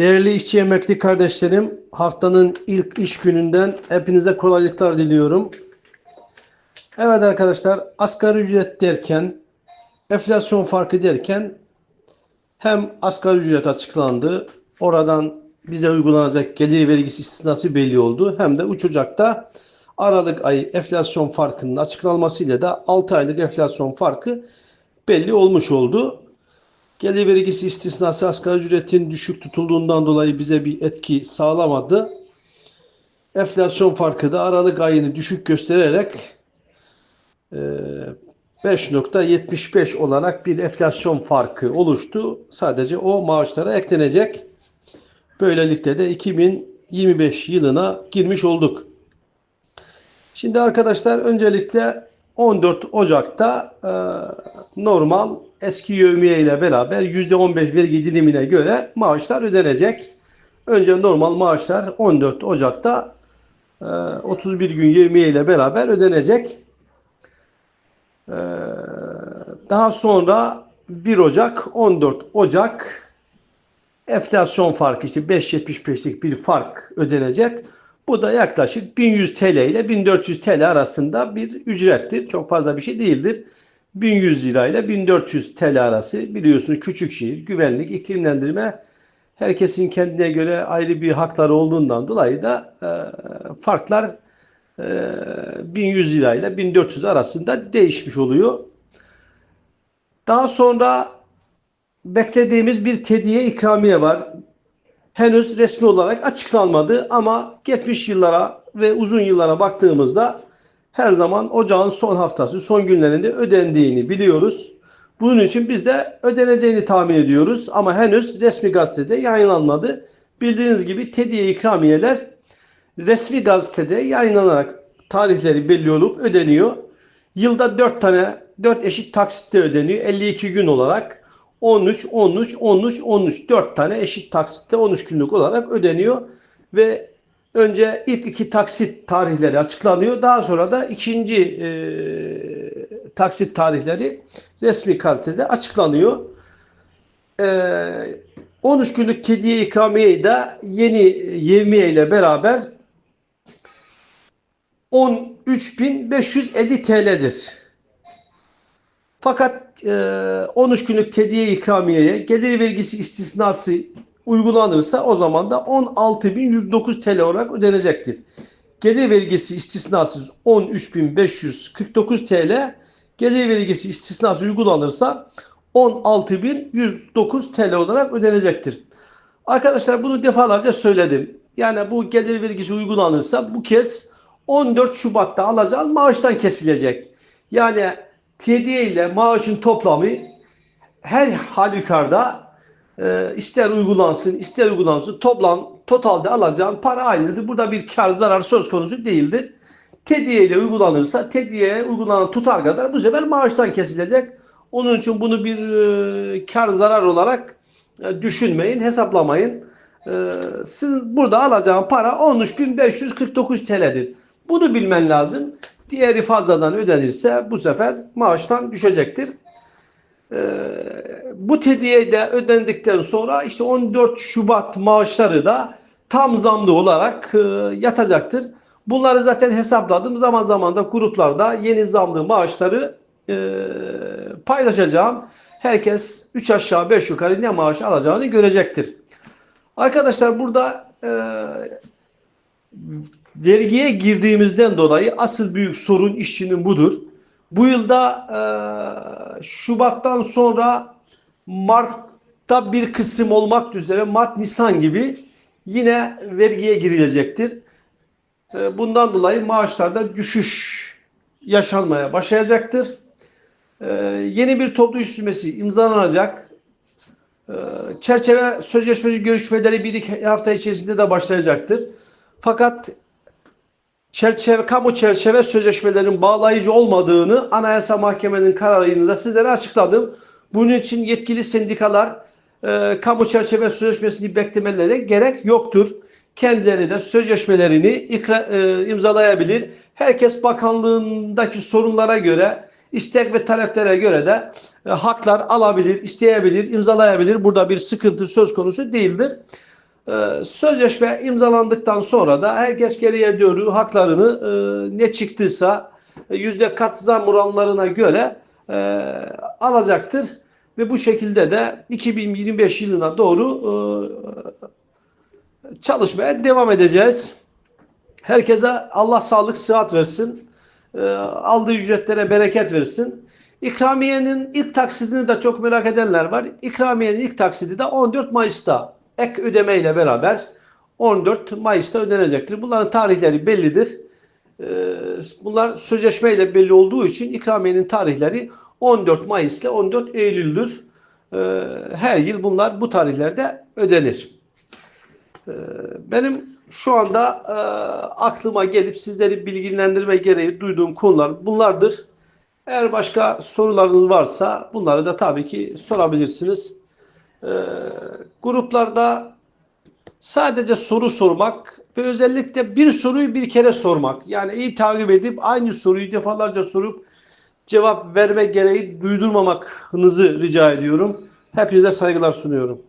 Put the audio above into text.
Değerli işçi emekli kardeşlerim, haftanın ilk iş gününden hepinize kolaylıklar diliyorum. Evet arkadaşlar, asgari ücret derken, enflasyon farkı derken hem asgari ücret açıklandı, oradan bize uygulanacak gelir vergisi istisnası belli oldu. Hem de uçacakta Aralık ayı enflasyon farkının açıklanmasıyla da 6 aylık enflasyon farkı belli olmuş oldu. Gelir vergisi istisnası asgari ücretin düşük tutulduğundan dolayı bize bir etki sağlamadı. Enflasyon farkı da Aralık ayını düşük göstererek e, 5.75 olarak bir enflasyon farkı oluştu. Sadece o maaşlara eklenecek. Böylelikle de 2025 yılına girmiş olduk. Şimdi arkadaşlar öncelikle 14 Ocak'ta e, normal eski yevmiye ile beraber %15 vergi dilimine göre maaşlar ödenecek. Önce normal maaşlar 14 Ocak'ta e, 31 gün yevmiye ile beraber ödenecek. E, daha sonra 1 Ocak 14 Ocak enflasyon farkı işte 5.75'lik bir fark ödenecek. Bu da yaklaşık 1100 TL ile 1400 TL arasında bir ücrettir. Çok fazla bir şey değildir. 1100 lira ile 1400 TL arası. Biliyorsunuz küçük şehir, güvenlik, iklimlendirme. Herkesin kendine göre ayrı bir hakları olduğundan dolayı da e, farklar e, 1100 lira ile 1400 arasında değişmiş oluyor. Daha sonra beklediğimiz bir tediye ikramiye var. Henüz resmi olarak açıklanmadı ama geçmiş yıllara ve uzun yıllara baktığımızda her zaman ocağın son haftası, son günlerinde ödendiğini biliyoruz. Bunun için biz de ödeneceğini tahmin ediyoruz ama henüz resmi gazetede yayınlanmadı. Bildiğiniz gibi tediye ikramiyeler resmi gazetede yayınlanarak tarihleri belli olup ödeniyor. Yılda 4 tane 4 eşit taksitte ödeniyor 52 gün olarak. 13, 13, 13, 13 4 tane eşit taksitte 13 günlük olarak ödeniyor ve önce ilk iki taksit tarihleri açıklanıyor. Daha sonra da ikinci e, taksit tarihleri resmi gazetede açıklanıyor. E, 13 günlük kediye ikramiyeyi de yeni yevmiye ile beraber 13.550 TL'dir. Fakat e, 13 günlük tediye ikramiyeye gelir vergisi istisnası uygulanırsa o zaman da 16.109 TL olarak ödenecektir. Gelir vergisi istisnasız 13.549 TL, gelir vergisi istisnası uygulanırsa 16.109 TL olarak ödenecektir. Arkadaşlar bunu defalarca söyledim. Yani bu gelir vergisi uygulanırsa bu kez 14 Şubat'ta alacağın maaştan kesilecek. Yani TDE ile maaşın toplamı her halükarda e, ister uygulansın ister uygulansın toplam totalde alacağın para aynıdır. Burada bir kar zarar söz konusu değildir. TDE ile uygulanırsa TDE'ye uygulanan tutar kadar bu sefer maaştan kesilecek. Onun için bunu bir e, kar zarar olarak e, düşünmeyin, hesaplamayın. E, siz burada alacağın para 13.549 TL'dir. Bunu bilmen lazım. Diğeri fazladan ödenirse bu sefer maaştan düşecektir. Ee, bu tediye de ödendikten sonra işte 14 Şubat maaşları da tam zamlı olarak e, yatacaktır. Bunları zaten hesapladım. Zaman zaman da gruplarda yeni zamlı maaşları e, paylaşacağım. Herkes 3 aşağı 5 yukarı ne maaş alacağını görecektir. Arkadaşlar burada e, vergiye girdiğimizden dolayı asıl büyük sorun işçinin budur. Bu yılda e, Şubat'tan sonra Mart'ta bir kısım olmak üzere Mart, Nisan gibi yine vergiye girilecektir. E, bundan dolayı maaşlarda düşüş yaşanmaya başlayacaktır. E, yeni bir toplu iş düzmesi imzalanacak. E, çerçeve sözleşmesi görüşmeleri bir iki hafta içerisinde de başlayacaktır. Fakat çerçeve, kamu çerçeve sözleşmelerinin bağlayıcı olmadığını Anayasa Mahkemenin kararıyla sizlere açıkladım. Bunun için yetkili sendikalar e, kamu çerçeve sözleşmesini beklemelerine gerek yoktur. Kendileri de sözleşmelerini ikra, e, imzalayabilir. Herkes bakanlığındaki sorunlara göre, istek ve taleplere göre de e, haklar alabilir, isteyebilir, imzalayabilir. Burada bir sıkıntı söz konusu değildir. Ee, sözleşme imzalandıktan sonra da herkes geriye doğru haklarını e, ne çıktıysa e, yüzde kat zam oranlarına göre e, alacaktır. Ve bu şekilde de 2025 yılına doğru e, çalışmaya devam edeceğiz. Herkese Allah sağlık, sıhhat versin. E, aldığı ücretlere bereket versin. İkramiyenin ilk taksidini de çok merak edenler var. İkramiyenin ilk taksidi de 14 Mayıs'ta ek ödeme ile beraber 14 Mayıs'ta ödenecektir. Bunların tarihleri bellidir. E, bunlar sözleşmeyle belli olduğu için ikramiyenin tarihleri 14 Mayıs ile 14 Eylül'dür. E, her yıl bunlar bu tarihlerde ödenir. E, benim şu anda e, aklıma gelip sizleri bilgilendirme gereği duyduğum konular bunlardır. Eğer başka sorularınız varsa bunları da tabii ki sorabilirsiniz. Gruplarda sadece soru sormak ve özellikle bir soruyu bir kere sormak. Yani iyi takip edip aynı soruyu defalarca sorup cevap verme gereği duydurmamanızı rica ediyorum. Hepinize saygılar sunuyorum.